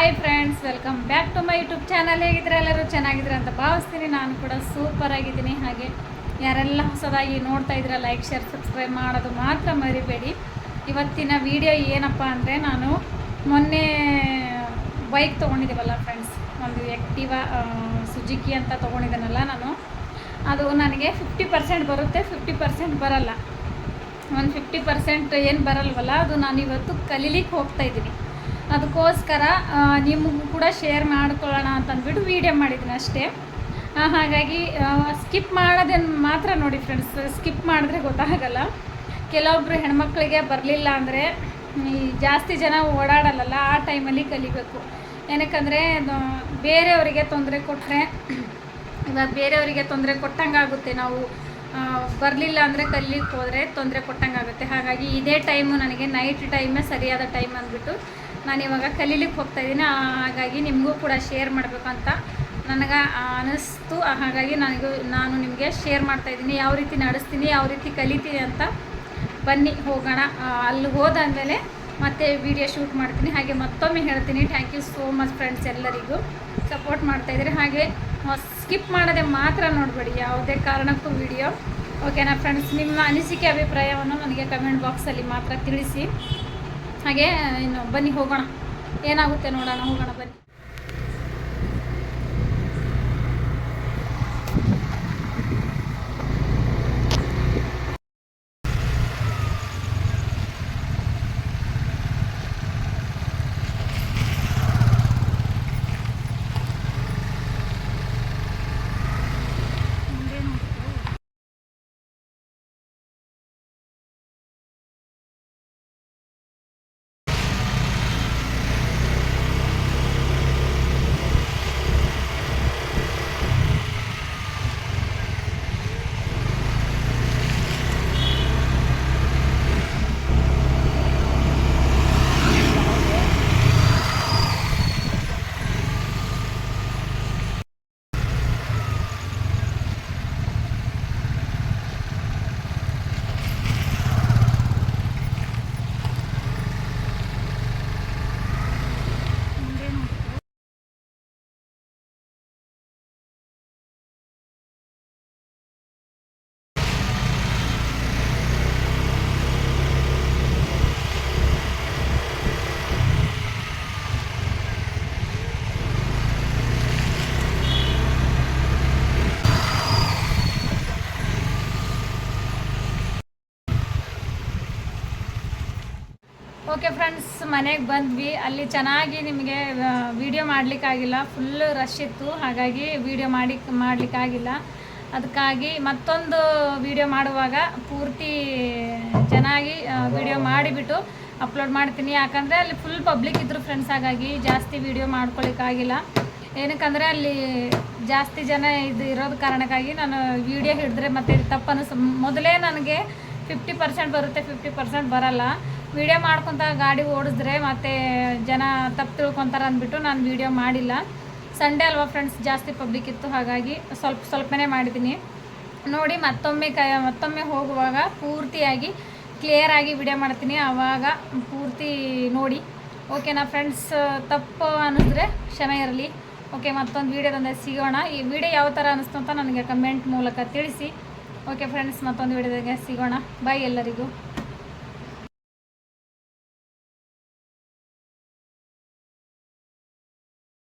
ಮೈ YouTube channel ಹೇಗಿದ್ರೆ ಎಲ್ಲರೂ? ಚೆನ್ನಾಗಿದ್ರೆ ಅಂತ ಭಾವಿಸ್ತೀನಿ. ನಾನು ಕೂಡ ಸೂಪರ್ ಆಗಿದ್ದೀನಿ. ಹಾಗೆ ಯಾರೆಲ್ಲ ಹೊಸದಾಗಿ ನೋಡ್ತಾ ಇದ್ರೆ ಲೈಕ್ ಶೇರ್ ಸಬ್ಸ್ಕ್ರೈಬ್ ಮಾಡೋದು ಮಾತ್ರ ಮರಿಬೇಡಿ. ಇವತ್ತಿನ ವಿಡಿಯೋ ಏನಪ್ಪ ಅಂದರೆ ನಾನು ಮೊನ್ನೆ ಬೈಕ್ ತೊಗೊಂಡಿದ್ದೀವಲ್ಲ ಫ್ರೆಂಡ್ಸ್ ಒಂದು ಆ್ಯಕ್ಟಿವಾ ಸುಜುಕಿ ಅಂತ ತೊಗೊಂಡಿದ್ದೀನಲ್ಲ ನಾನು. ಅದು ನನಗೆ ಫಿಫ್ಟಿ ಪರ್ಸೆಂಟ್ ಬರುತ್ತೆ. ಫಿಫ್ಟಿ ಪರ್ಸೆಂಟ್ ಬರಲ್ಲ. ಒಂದು ಫಿಫ್ಟಿ ಪರ್ಸೆಂಟ್ ಏನು ಬರಲ್ವಲ್ಲ, ಅದು ನಾನು ಇವತ್ತು ಕಲೀಲಿಕ್ಕೆ ಹೋಗ್ತಾ ಇದ್ದೀನಿ. ಅದಕ್ಕೋಸ್ಕರ ನಿಮಗೂ ಕೂಡ ಶೇರ್ ಮಾಡ್ಕೊಳ್ಳೋಣ ಅಂತಂದ್ಬಿಟ್ಟು ವೀಡಿಯೋ ಮಾಡಿದ್ದೀನಿ ಅಷ್ಟೇ. ಹಾಗಾಗಿ ಸ್ಕಿಪ್ ಮಾಡೋದನ್ನು ಮಾತ್ರ ನೋಡಿ ಫ್ರೆಂಡ್ಸ್ ಸ್ಕಿಪ್ ಮಾಡಿದ್ರೆ ಗೊತ್ತಾಗಲ್ಲ. ಕೆಲವೊಬ್ಬರು ಹೆಣ್ಮಕ್ಳಿಗೆ ಬರಲಿಲ್ಲ ಅಂದರೆ, ಈ ಜಾಸ್ತಿ ಜನ ಓಡಾಡಲ್ಲ ಆ ಟೈಮಲ್ಲಿ ಕಲಿಬೇಕು. ಏನಕ್ಕಂದರೆ ಬೇರೆಯವರಿಗೆ ತೊಂದರೆ ಕೊಟ್ಟರೆ ಇವಾಗ ಬೇರೆಯವರಿಗೆ ತೊಂದರೆ ಕೊಟ್ಟಂಗಾಗುತ್ತೆ. ನಾವು ಬರಲಿಲ್ಲ ಅಂದರೆ ಕಲಿಲಿಕ್ಕೆ ಹೋದರೆ ತೊಂದರೆ ಕೊಟ್ಟಂಗಾಗುತ್ತೆ. ಹಾಗಾಗಿ ಇದೇ ಟೈಮು ನನಗೆ ನೈಟ್ ಟೈಮೇ ಸರಿಯಾದ ಟೈಮ್ ಅಂದ್ಬಿಟ್ಟು ನಾನು ಇವಾಗ ಕಲೀಲಿಕ್ಕೆ ಹೋಗ್ತಾ ಇದ್ದೀನಿ ಹಾಗಾಗಿ ನಿಮಗೂ ಕೂಡ ಶೇರ್ ಮಾಡಬೇಕಂತ ನನಗೆ ಅನ್ನಿಸ್ತು. ಹಾಗಾಗಿ ನನಗೂ, ನಾನು ನಿಮಗೆ ಶೇರ್ ಮಾಡ್ತಾ ಇದ್ದೀನಿ. ಯಾವ ರೀತಿ ನಡೆಸ್ತೀನಿ, ಯಾವ ರೀತಿ ಕಲಿತೀನಿ ಅಂತ ಬನ್ನಿ, ಹೋಗೋಣ. ಅಲ್ಲಿ ಹೋದಾದಮೇಲೆ ಮತ್ತೆ ವಿಡಿಯೋ ಶೂಟ್ ಮಾಡ್ತೀನಿ. ಹಾಗೆ ಮತ್ತೊಮ್ಮೆ ಹೇಳ್ತೀನಿ. Thank you so much friends ಎಲ್ಲರಿಗೂ ಸಪೋರ್ಟ್ ಮಾಡ್ತಾಯಿದ್ದೀರಿ ಹಾಗೆ ಸ್ಕಿಪ್ ಮಾಡೋದೇ ಮಾತ್ರ ನೋಡಬೇಡಿ. ಯಾವುದೇ ಕಾರಣಕ್ಕೂ ವಿಡಿಯೋ ಓಕೆನಾ ಫ್ರೆಂಡ್ಸ್ ನಿಮ್ಮ ಅನಿಸಿಕೆ, ಅಭಿಪ್ರಾಯವನ್ನು ನನಗೆ ಕಮೆಂಟ್ ಬಾಕ್ಸಲ್ಲಿ ಮಾತ್ರ ತಿಳಿಸಿ. ಹಾಗೆ ಇನ್ನು ಬನ್ನಿ ಹೋಗೋಣ. ಏನಾಗುತ್ತೆ ನೋಡೋಣ ಹೋಗೋಣ ಬನ್ನಿ. ಓಕೆ ಫ್ರೆಂಡ್ಸ್ ಮನೆಗೆ ಬಂದ್ವಿ. ಅಲ್ಲಿ ಚೆನ್ನಾಗಿ ನಿಮಗೆ ವಿಡಿಯೋ ಮಾಡಲಿಕ್ಕಾಗಿಲ್ಲ. ಫುಲ್ ರಶ್ ಇತ್ತು. ಹಾಗಾಗಿ ವಿಡಿಯೋ ಮಾಡಿ, ಮಾಡಲಿಕ್ಕಾಗಿಲ್ಲ. ಅದಕ್ಕಾಗಿ ಮತ್ತೊಂದು ವಿಡಿಯೋ ಮಾಡುವಾಗ ಪೂರ್ತಿ ಚೆನ್ನಾಗಿ ವಿಡಿಯೋ ಮಾಡಿಬಿಟ್ಟು ಅಪ್ಲೋಡ್ ಮಾಡ್ತೀನಿ. ಯಾಕಂದರೆ ಅಲ್ಲಿ ಫುಲ್ ಪಬ್ಲಿಕ್ ಇದ್ದರು ಫ್ರೆಂಡ್ಸ್ ಹಾಗಾಗಿ ಜಾಸ್ತಿ ವಿಡಿಯೋ ಮಾಡ್ಕೊಳಿಕ್ಕಾಗಿಲ್ಲ. ಏನಕ್ಕಂದರೆ ಅಲ್ಲಿ ಜಾಸ್ತಿ ಜನ ಇದು ಇರೋದು ಕಾರಣಕ್ಕಾಗಿ ನಾನು ವೀಡಿಯೋ ಹಿಡಿದ್ರೆ ಮತ್ತೆ ತಪ್ಪನ್ನು ಮೊದಲೇ ನನಗೆ ಫಿಫ್ಟಿ ಪರ್ಸೆಂಟ್ ಬರುತ್ತೆ ಫಿಫ್ಟಿ ಪರ್ಸೆಂಟ್ ಬರಲ್ಲ. ವಿಡಿಯೋ ಮಾಡ್ಕೊತ ಗಾಡಿ ಓಡಿಸಿದ್ರೆ ಮತ್ತೆ ಜನ ತಪ್ಪು ತಿಳ್ಕೊತಾರೆ ಅಂದ್ಬಿಟ್ಟು ನಾನು ವಿಡಿಯೋ ಮಾಡಿಲ್ಲ. ಸಂಡೇ ಅಲ್ವಾ ಫ್ರೆಂಡ್ಸ್ ಜಾಸ್ತಿ ಪಬ್ಲಿಕ್ ಇತ್ತು, ಹಾಗಾಗಿ ಸ್ವಲ್ಪ ಸ್ವಲ್ಪನೇ ಮಾಡಿದ್ದೀನಿ. ನೋಡಿ ಮತ್ತೊಮ್ಮೆ ಕ, ಮತ್ತೊಮ್ಮೆ ಹೋಗುವಾಗ ಪೂರ್ತಿಯಾಗಿ ಕ್ಲಿಯರಾಗಿ ವಿಡಿಯೋ ಮಾಡ್ತೀನಿ. ಆವಾಗ ಪೂರ್ತಿ ನೋಡಿ. ಓಕೆನಾ ಫ್ರೆಂಡ್ಸ್ ತಪ್ಪು ಅನ್ನಿಸಿದ್ರೆ ಕ್ಷಮೆ ಇರಲಿ. ಓಕೆ ಮತ್ತೊಂದು ವೀಡಿಯೋದಿಂದ ಸಿಗೋಣ. ಈ ವಿಡಿಯೋ ಯಾವ ಥರ ಅನ್ನಿಸ್ತು ಅಂತ ನನಗೆ ಕಮೆಂಟ್ ಮೂಲಕ ತಿಳಿಸಿ. ಓಕೆ ಫ್ರೆಂಡ್ಸ್ ಮತ್ತೊಂದು ವೀಡಿಯೋದಾಗೆ ಸಿಗೋಣ. ಬಾಯ್ ಎಲ್ಲರಿಗೂ.